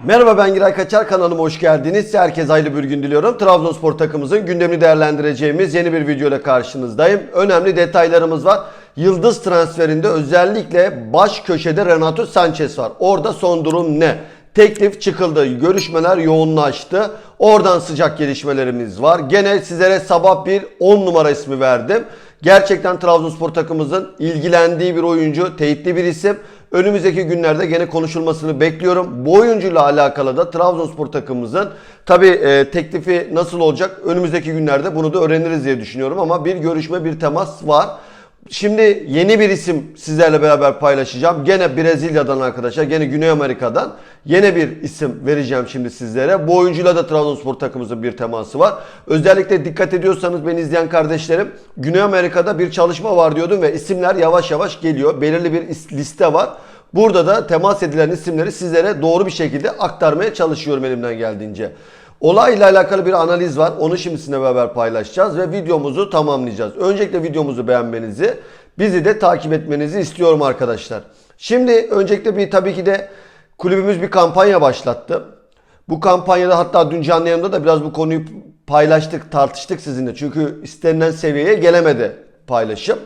Merhaba ben Giray Kaçar kanalıma hoş geldiniz. Herkese hayırlı bir gün diliyorum. Trabzonspor takımımızın gündemini değerlendireceğimiz yeni bir video ile karşınızdayım. Önemli detaylarımız var. Yıldız transferinde özellikle baş köşede Renato Sanchez var. Orada son durum ne? Teklif çıkıldı, görüşmeler yoğunlaştı. Oradan sıcak gelişmelerimiz var. Gene sizlere sabah bir 10 numara ismi verdim. Gerçekten Trabzonspor takımımızın ilgilendiği bir oyuncu, teyitli bir isim. Önümüzdeki günlerde gene konuşulmasını bekliyorum. Bu oyuncuyla alakalı da Trabzonspor takımımızın tabi teklifi nasıl olacak önümüzdeki günlerde bunu da öğreniriz diye düşünüyorum ama bir görüşme bir temas var. Şimdi yeni bir isim sizlerle beraber paylaşacağım. Gene Brezilya'dan arkadaşlar, gene Güney Amerika'dan yeni bir isim vereceğim şimdi sizlere. Bu oyuncuyla da Trabzonspor takımımızın bir teması var. Özellikle dikkat ediyorsanız beni izleyen kardeşlerim Güney Amerika'da bir çalışma var diyordum ve isimler yavaş yavaş geliyor. Belirli bir is- liste var. Burada da temas edilen isimleri sizlere doğru bir şekilde aktarmaya çalışıyorum elimden geldiğince. Olayla alakalı bir analiz var. Onu şimdi sizinle beraber paylaşacağız ve videomuzu tamamlayacağız. Öncelikle videomuzu beğenmenizi, bizi de takip etmenizi istiyorum arkadaşlar. Şimdi öncelikle bir tabii ki de kulübümüz bir kampanya başlattı. Bu kampanyada hatta dün canlı yayında da biraz bu konuyu paylaştık, tartıştık sizinle. Çünkü istenilen seviyeye gelemedi paylaşım.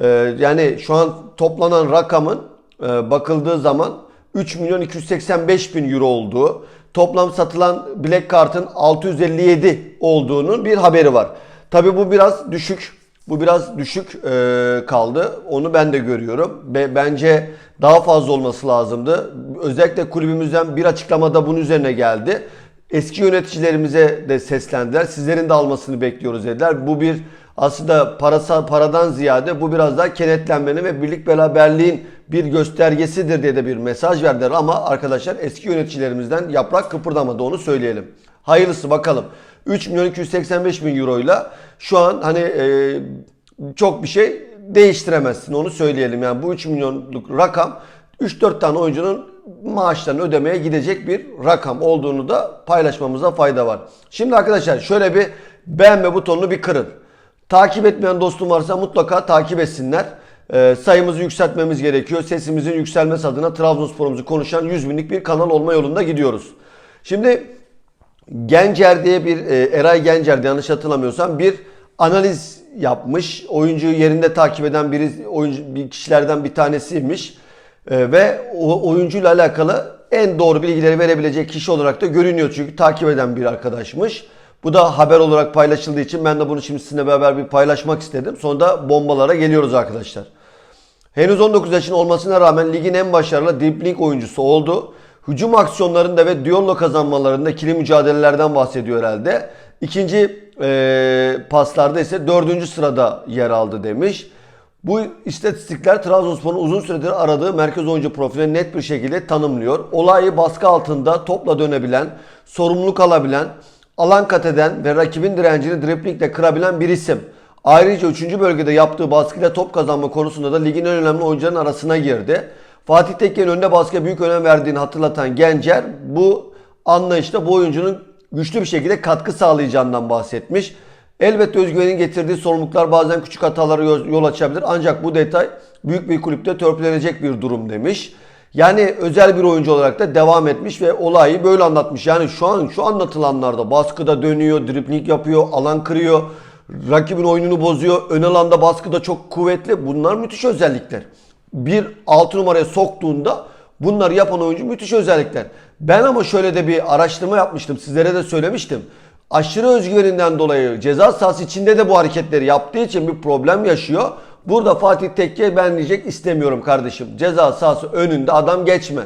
Ee, yani şu an toplanan rakamın e, bakıldığı zaman 3 milyon 285 bin euro olduğu, toplam satılan bilek kartın 657 olduğunun bir haberi var. Tabi bu biraz düşük. Bu biraz düşük e, kaldı. Onu ben de görüyorum. Ve bence daha fazla olması lazımdı. Özellikle kulübümüzden bir açıklamada bunun üzerine geldi. Eski yöneticilerimize de seslendiler. Sizlerin de almasını bekliyoruz dediler. Bu bir aslında parasal paradan ziyade bu biraz daha kenetlenmenin ve birlik beraberliğin bir göstergesidir diye de bir mesaj verdiler ama arkadaşlar eski yöneticilerimizden yaprak kıpırdamadı onu söyleyelim. Hayırlısı bakalım. 3 milyon 285 bin euroyla şu an hani e, çok bir şey değiştiremezsin onu söyleyelim. Yani bu 3 milyonluk rakam 3-4 tane oyuncunun maaşlarını ödemeye gidecek bir rakam olduğunu da paylaşmamıza fayda var. Şimdi arkadaşlar şöyle bir beğenme butonunu bir kırın. Takip etmeyen dostum varsa mutlaka takip etsinler. Ee, sayımızı yükseltmemiz gerekiyor. Sesimizin yükselmesi adına Trabzonspor'umuzu konuşan 100 binlik bir kanal olma yolunda gidiyoruz. Şimdi Gencer diye bir e, Eray Gencer diye yanlış hatırlamıyorsam bir analiz yapmış. Oyuncuyu yerinde takip eden biri oyuncu bir kişilerden bir tanesiymiş. E, ve o oyuncuyla alakalı en doğru bilgileri verebilecek kişi olarak da görünüyor çünkü takip eden bir arkadaşmış. Bu da haber olarak paylaşıldığı için ben de bunu şimdi sizinle beraber bir paylaşmak istedim. Sonra da bombalara geliyoruz arkadaşlar. Henüz 19 yaşında olmasına rağmen ligin en başarılı dribbling oyuncusu oldu. Hücum aksiyonlarında ve düello kazanmalarında ikili mücadelelerden bahsediyor herhalde. İkinci e, paslarda ise dördüncü sırada yer aldı demiş. Bu istatistikler Trabzonspor'un uzun süredir aradığı merkez oyuncu profiline net bir şekilde tanımlıyor. Olayı baskı altında topla dönebilen, sorumluluk alabilen, alan kat eden ve rakibin direncini driplingle kırabilen bir isim. Ayrıca 3. bölgede yaptığı baskıyla top kazanma konusunda da ligin en önemli oyuncuların arasına girdi. Fatih Tekke'nin önde baskıya büyük önem verdiğini hatırlatan Gencer bu anlayışta bu oyuncunun güçlü bir şekilde katkı sağlayacağından bahsetmiş. Elbette özgüvenin getirdiği sorumluluklar bazen küçük hatalara yol açabilir ancak bu detay büyük bir kulüpte törpülenecek bir durum demiş. Yani özel bir oyuncu olarak da devam etmiş ve olayı böyle anlatmış. Yani şu an şu anlatılanlarda baskıda dönüyor, dripling yapıyor, alan kırıyor, rakibin oyununu bozuyor, ön alanda baskıda çok kuvvetli. Bunlar müthiş özellikler. Bir 6 numaraya soktuğunda bunları yapan oyuncu müthiş özellikler. Ben ama şöyle de bir araştırma yapmıştım. Sizlere de söylemiştim. Aşırı özgüveninden dolayı ceza sahası içinde de bu hareketleri yaptığı için bir problem yaşıyor. Burada Fatih Tekke ben diyecek istemiyorum kardeşim. Ceza sahası önünde adam geçme.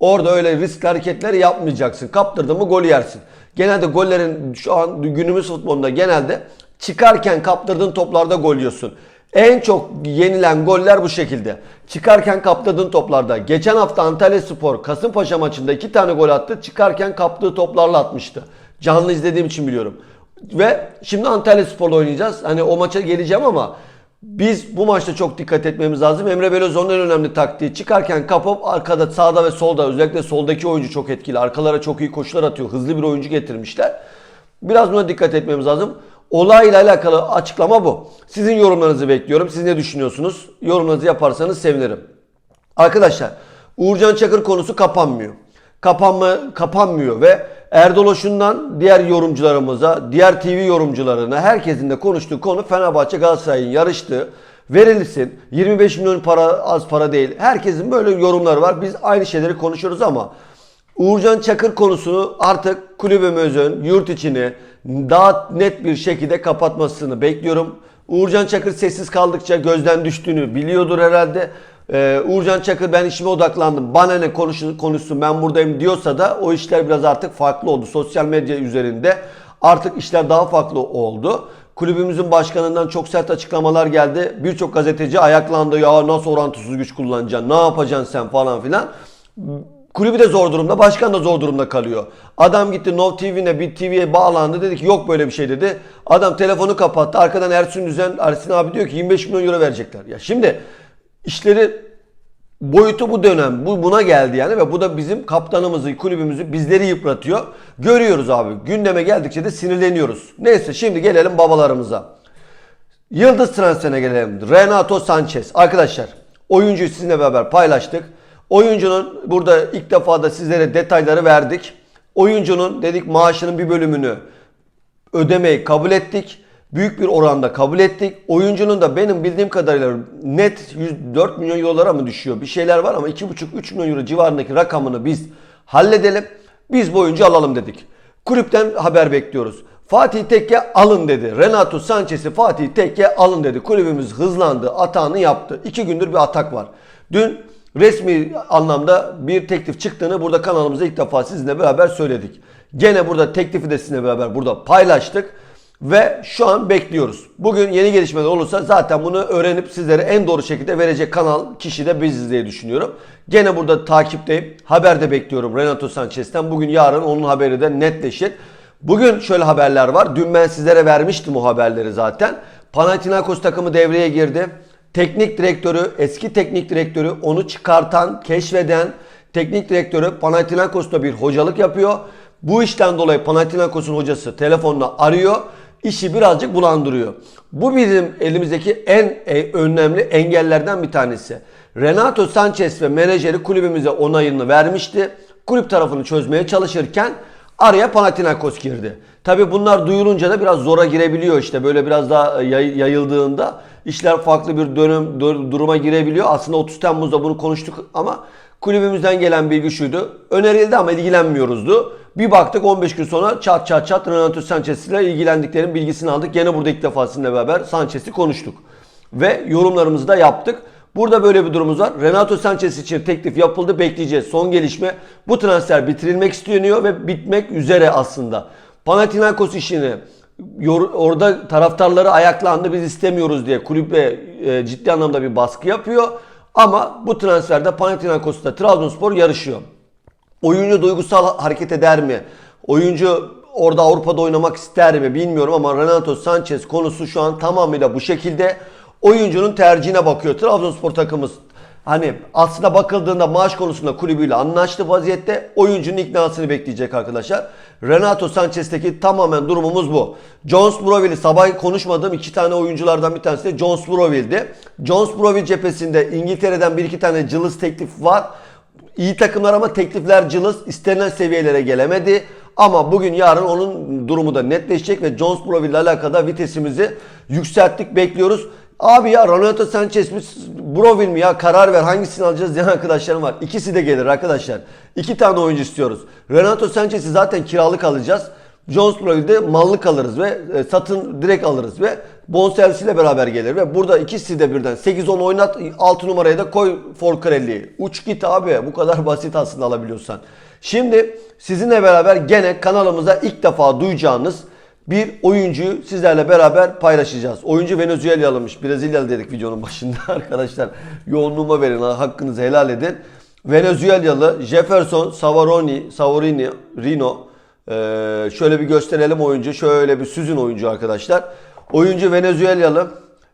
Orada öyle riskli hareketler yapmayacaksın. Kaptırdın mı gol yersin. Genelde gollerin şu an günümüz futbolunda genelde çıkarken kaptırdığın toplarda gol yiyorsun. En çok yenilen goller bu şekilde. Çıkarken kaptırdığın toplarda. Geçen hafta Antalya Spor Kasımpaşa maçında iki tane gol attı. Çıkarken kaptığı toplarla atmıştı. Canlı izlediğim için biliyorum. Ve şimdi Antalya Spor'la oynayacağız. Hani o maça geleceğim ama biz bu maçta çok dikkat etmemiz lazım. Emre Belözoğlu'nun en önemli taktiği çıkarken kapıp arkada sağda ve solda özellikle soldaki oyuncu çok etkili. Arkalara çok iyi koşular atıyor. Hızlı bir oyuncu getirmişler. Biraz buna dikkat etmemiz lazım. Olayla alakalı açıklama bu. Sizin yorumlarınızı bekliyorum. Siz ne düşünüyorsunuz? Yorumlarınızı yaparsanız sevinirim. Arkadaşlar Uğurcan Çakır konusu kapanmıyor. kapanma, kapanmıyor ve Erdal Oşun'dan diğer yorumcularımıza, diğer TV yorumcularına herkesin de konuştuğu konu Fenerbahçe Galatasaray'ın yarıştığı verilsin. 25 milyon para az para değil. Herkesin böyle yorumları var. Biz aynı şeyleri konuşuyoruz ama Uğurcan Çakır konusunu artık kulübümüzün yurt içini daha net bir şekilde kapatmasını bekliyorum. Uğurcan Çakır sessiz kaldıkça gözden düştüğünü biliyordur herhalde. Ee, Uğurcan Çakır ben işime odaklandım. Bana ne konuşsun, konuşsun ben buradayım diyorsa da o işler biraz artık farklı oldu. Sosyal medya üzerinde artık işler daha farklı oldu. Kulübümüzün başkanından çok sert açıklamalar geldi. Birçok gazeteci ayaklandı. Ya nasıl orantısız güç kullanacaksın? Ne yapacaksın sen falan filan. Kulübü de zor durumda, başkan da zor durumda kalıyor. Adam gitti Nov TV'ne bir TV'ye bağlandı dedi ki yok böyle bir şey dedi. Adam telefonu kapattı. Arkadan Ersun Düzen, Ersin abi diyor ki 25 milyon euro verecekler. Ya şimdi işleri boyutu bu dönem bu buna geldi yani ve bu da bizim kaptanımızı, kulübümüzü, bizleri yıpratıyor. Görüyoruz abi. Gündeme geldikçe de sinirleniyoruz. Neyse şimdi gelelim babalarımıza. Yıldız transferine gelelim. Renato Sanchez. Arkadaşlar oyuncuyu sizinle beraber paylaştık. Oyuncunun burada ilk defa da sizlere detayları verdik. Oyuncunun dedik maaşının bir bölümünü ödemeyi kabul ettik. Büyük bir oranda kabul ettik. Oyuncunun da benim bildiğim kadarıyla net 104 milyon eurolara mı düşüyor? Bir şeyler var ama 2,5-3 milyon euro civarındaki rakamını biz halledelim. Biz bu oyuncu alalım dedik. Kulüpten haber bekliyoruz. Fatih Tekke alın dedi. Renato Sanchez'i Fatih Tekke alın dedi. Kulübümüz hızlandı, atağını yaptı. İki gündür bir atak var. Dün resmi anlamda bir teklif çıktığını burada kanalımızda ilk defa sizinle beraber söyledik. Gene burada teklifi de sizinle beraber burada paylaştık. Ve şu an bekliyoruz. Bugün yeni gelişmeler olursa zaten bunu öğrenip sizlere en doğru şekilde verecek kanal kişi de biziz diye düşünüyorum. Gene burada takipteyim. Haber de bekliyorum Renato Sanchez'ten. Bugün yarın onun haberi de netleşir. Bugün şöyle haberler var. Dün ben sizlere vermiştim o haberleri zaten. Panathinaikos takımı devreye girdi. Teknik direktörü, eski teknik direktörü onu çıkartan, keşfeden teknik direktörü Panathinaikos'ta bir hocalık yapıyor. Bu işten dolayı Panathinaikos'un hocası telefonla arıyor. İşi birazcık bulandırıyor. Bu bizim elimizdeki en e, önemli engellerden bir tanesi. Renato Sanchez ve menajeri kulübümüze onayını vermişti. Kulüp tarafını çözmeye çalışırken araya Panathinaikos girdi. Tabi bunlar duyulunca da biraz zora girebiliyor işte böyle biraz daha yay- yayıldığında işler farklı bir dönüm dur- duruma girebiliyor. Aslında 30 Temmuz'da bunu konuştuk ama kulübümüzden gelen bilgi şuydu. Önerildi ama ilgilenmiyoruzdu. Bir baktık 15 gün sonra çat çat çat Renato Sanchez ile ilgilendiklerinin bilgisini aldık. Gene burada ilk defa sizinle beraber Sanchez'i konuştuk. Ve yorumlarımızı da yaptık. Burada böyle bir durumumuz var. Renato Sanchez için teklif yapıldı. Bekleyeceğiz. Son gelişme. Bu transfer bitirilmek isteniyor ve bitmek üzere aslında. Panathinaikos işini orada taraftarları ayaklandı biz istemiyoruz diye kulübe e, ciddi anlamda bir baskı yapıyor. Ama bu transferde Panathinaikos'ta Trabzonspor yarışıyor. Oyuncu duygusal hareket eder mi? Oyuncu orada Avrupa'da oynamak ister mi bilmiyorum ama Renato Sanchez konusu şu an tamamıyla bu şekilde. Oyuncunun tercihine bakıyor. Trabzonspor takımımız hani aslında bakıldığında maaş konusunda kulübüyle anlaştı vaziyette. Oyuncunun iknasını bekleyecek arkadaşlar. Renato Sanchez'teki tamamen durumumuz bu. Jones Broville'i sabah konuşmadığım iki tane oyunculardan bir tanesi de Jones Broville'di. Jones Broville cephesinde İngiltere'den bir iki tane cılız teklif var. İyi takımlar ama teklifler cılız istenilen seviyelere gelemedi. Ama bugün yarın onun durumu da netleşecek ve Jones Broville ile alakalı vitesimizi yükselttik bekliyoruz. Abi ya Renato Sanchez mi Broville mi ya karar ver hangisini alacağız diyen arkadaşlarım var. İkisi de gelir arkadaşlar. İki tane oyuncu istiyoruz. Renato Sanchez'i zaten kiralık alacağız. Jones Broville'de mallık alırız ve e, satın direkt alırız ve bonservisiyle beraber gelir ve burada ikisi de birden 8-10 oynat 6 numaraya da koy Forcarelli'yi. Uç git abi bu kadar basit aslında alabiliyorsan. Şimdi sizinle beraber gene kanalımıza ilk defa duyacağınız bir oyuncuyu sizlerle beraber paylaşacağız. Oyuncu Venezuela'lıymış. Brezilyalı dedik videonun başında arkadaşlar. Yoğunluğuma verin hakkınızı helal edin. Venezuelalı Jefferson Savaroni, Savorini, Rino. Ee, şöyle bir gösterelim oyuncu. Şöyle bir süzün oyuncu arkadaşlar. Oyuncu Venezuelalı.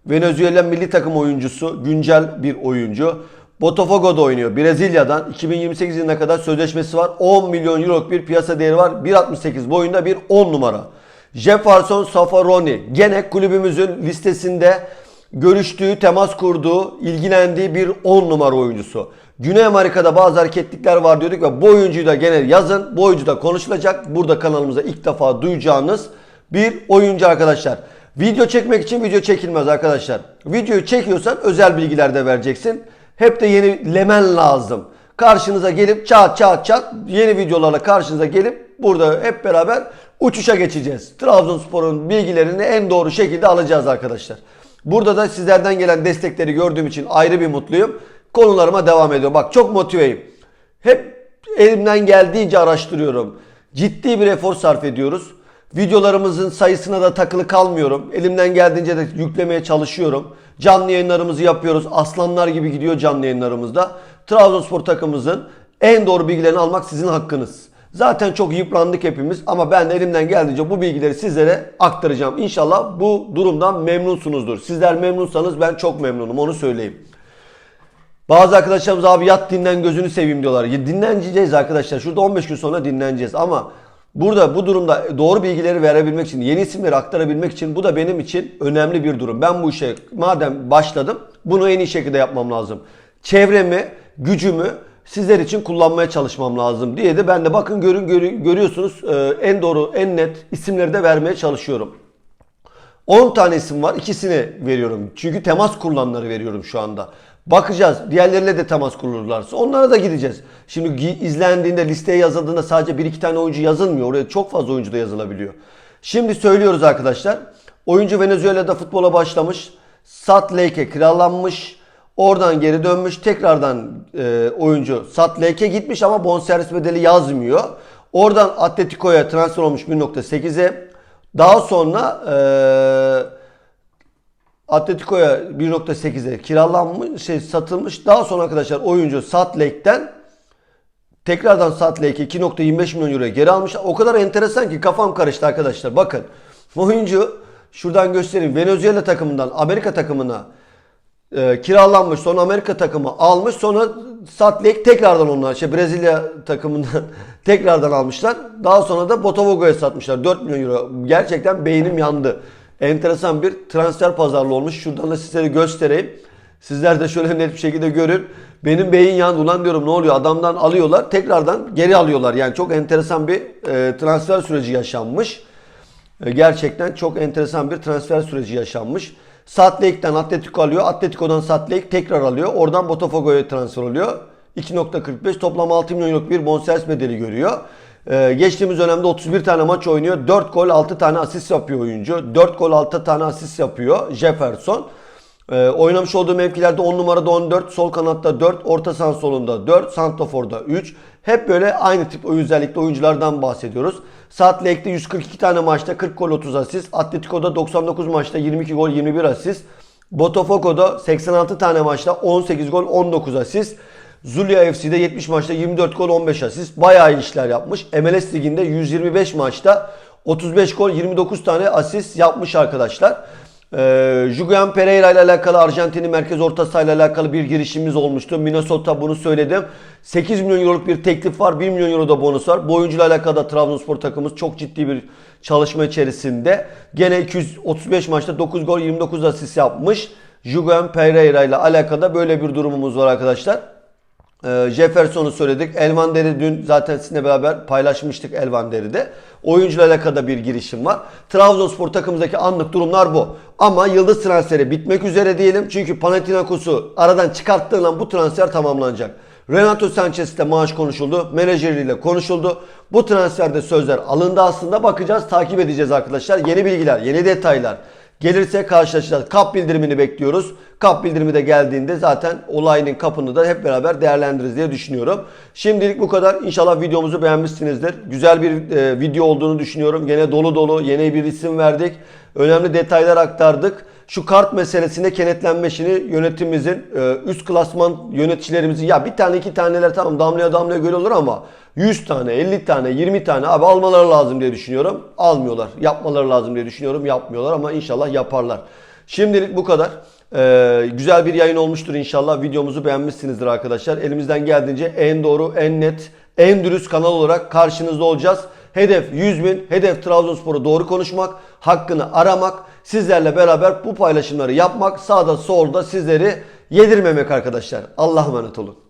Venezuela milli takım oyuncusu. Güncel bir oyuncu. Botafogo'da oynuyor. Brezilya'dan 2028 yılına kadar sözleşmesi var. 10 milyon euroluk bir piyasa değeri var. 1.68 boyunda bir 10 numara. Jefferson Safaroni gene kulübümüzün listesinde görüştüğü, temas kurduğu, ilgilendiği bir 10 numara oyuncusu. Güney Amerika'da bazı hareketlikler var diyorduk ve bu oyuncuyu da gene yazın. Bu oyuncu da konuşulacak. Burada kanalımızda ilk defa duyacağınız bir oyuncu arkadaşlar. Video çekmek için video çekilmez arkadaşlar. Videoyu çekiyorsan özel bilgiler de vereceksin. Hep de yenilemen lazım. Karşınıza gelip çat çat çat yeni videolarla karşınıza gelip burada hep beraber uçuşa geçeceğiz. Trabzonspor'un bilgilerini en doğru şekilde alacağız arkadaşlar. Burada da sizlerden gelen destekleri gördüğüm için ayrı bir mutluyum. Konularıma devam ediyorum. Bak çok motiveyim. Hep elimden geldiğince araştırıyorum. Ciddi bir efor sarf ediyoruz. Videolarımızın sayısına da takılı kalmıyorum. Elimden geldiğince de yüklemeye çalışıyorum. Canlı yayınlarımızı yapıyoruz. Aslanlar gibi gidiyor canlı yayınlarımızda. Trabzonspor takımımızın en doğru bilgilerini almak sizin hakkınız. Zaten çok yıprandık hepimiz ama ben de elimden geldiğince bu bilgileri sizlere aktaracağım. İnşallah bu durumdan memnunsunuzdur. Sizler memnunsanız ben çok memnunum onu söyleyeyim. Bazı arkadaşlarımız abi yat dinlen gözünü seveyim diyorlar. Ya dinleneceğiz arkadaşlar. Şurada 15 gün sonra dinleneceğiz ama burada bu durumda doğru bilgileri verebilmek için, yeni isimleri aktarabilmek için bu da benim için önemli bir durum. Ben bu işe madem başladım bunu en iyi şekilde yapmam lazım. Çevremi, gücümü sizler için kullanmaya çalışmam lazım diye de ben de bakın görün görü- görüyorsunuz e, en doğru en net isimleri de vermeye çalışıyorum. 10 tane isim var. ikisini veriyorum. Çünkü temas kurulanları veriyorum şu anda. Bakacağız. Diğerleriyle de temas kurulurlarsa onlara da gideceğiz. Şimdi izlendiğinde listeye yazıldığında sadece 1-2 tane oyuncu yazılmıyor. Oraya çok fazla oyuncu da yazılabiliyor. Şimdi söylüyoruz arkadaşlar. Oyuncu Venezuela'da futbola başlamış. Salt Lake'e kiralanmış. Oradan geri dönmüş. Tekrardan e, oyuncu Salt Lake'e gitmiş ama bonservis bedeli yazmıyor. Oradan Atletico'ya transfer olmuş 1.8'e. Daha sonra eee Atletico'ya 1.8'e kiralanmış, şey satılmış. Daha sonra arkadaşlar oyuncu Salt Lake'ten tekrardan Salt Lake'e 2.25 milyon euroya geri almış. O kadar enteresan ki kafam karıştı arkadaşlar. Bakın oyuncu şuradan göstereyim. Venezuela takımından Amerika takımına e, kiralanmış. Sonra Amerika takımı almış. Sonra Salt Lake tekrardan onlar şey Brezilya takımından tekrardan almışlar. Daha sonra da Botafogo'ya satmışlar. 4 milyon euro. Gerçekten beynim yandı. Enteresan bir transfer pazarlığı olmuş. Şuradan da sizlere göstereyim. Sizler de şöyle net bir şekilde görün. Benim beyin yandı. Ulan diyorum ne oluyor? Adamdan alıyorlar. Tekrardan geri alıyorlar. Yani çok enteresan bir e, transfer süreci yaşanmış. E, Gerçekten çok enteresan bir transfer süreci yaşanmış. Salt Atletico alıyor. Atletico'dan Salt Lake tekrar alıyor. Oradan Botafogo'ya transfer oluyor. 2.45 toplam 6 milyon euroluk bir bonservis bedeli görüyor. Ee, geçtiğimiz dönemde 31 tane maç oynuyor. 4 gol 6 tane asist yapıyor oyuncu. 4 gol 6 tane asist yapıyor Jefferson. Ee, oynamış olduğu mevkilerde 10 numarada 14, sol kanatta 4, orta saha solunda 4, santraforda 3. Hep böyle aynı tip özellikle oyunculardan bahsediyoruz. Salt Lake'de 142 tane maçta 40 gol 30 asist. Atletico'da 99 maçta 22 gol 21 asist. Botafogo'da 86 tane maçta 18 gol 19 asist. Zulia FC'de 70 maçta 24 gol 15 asist. Bayağı iyi işler yapmış. MLS Ligi'nde 125 maçta 35 gol 29 tane asist yapmış arkadaşlar. Ee, Julian Pereira ile alakalı Arjantin'in merkez orta saha ile alakalı bir girişimimiz olmuştu. Minnesota bunu söyledim. 8 milyon euroluk bir teklif var. 1 milyon euro da bonus var. Bu oyuncuyla alakalı da Trabzonspor takımımız çok ciddi bir çalışma içerisinde. Gene 235 maçta 9 gol 29 asist yapmış. Julian Pereira ile alakalı da böyle bir durumumuz var arkadaşlar. Ee, Jefferson'u söyledik. Elvander'i dün zaten sizinle beraber paylaşmıştık Elvander'i Oyuncuyla alakalı bir girişim var. Trabzonspor takımımızdaki anlık durumlar bu. Ama yıldız transferi bitmek üzere diyelim. Çünkü Panathinaikos'u aradan çıkarttığın an bu transfer tamamlanacak. Renato Sanchez'le maaş konuşuldu. Menajeriyle konuşuldu. Bu transferde sözler alındı aslında. Bakacağız, takip edeceğiz arkadaşlar. Yeni bilgiler, yeni detaylar. Gelirse karşılaşacağız. Kap bildirimini bekliyoruz. Kap bildirimi de geldiğinde zaten olayın kapını da hep beraber değerlendiririz diye düşünüyorum. Şimdilik bu kadar. İnşallah videomuzu beğenmişsinizdir. Güzel bir e, video olduğunu düşünüyorum. Gene dolu dolu yeni bir isim verdik. Önemli detaylar aktardık. Şu kart meselesinde kenetlenme işini yönetimimizin e, üst klasman yöneticilerimizin ya bir tane iki taneler tamam damlaya damlaya göre olur ama 100 tane 50 tane 20 tane abi almaları lazım diye düşünüyorum. Almıyorlar. Yapmaları lazım diye düşünüyorum. Yapmıyorlar ama inşallah yaparlar. Şimdilik bu kadar. Ee, güzel bir yayın olmuştur inşallah. Videomuzu beğenmişsinizdir arkadaşlar. Elimizden geldiğince en doğru, en net, en dürüst kanal olarak karşınızda olacağız. Hedef 100 bin, hedef Trabzonspor'u doğru konuşmak, hakkını aramak, sizlerle beraber bu paylaşımları yapmak, sağda solda sizleri yedirmemek arkadaşlar. Allah'a emanet olun.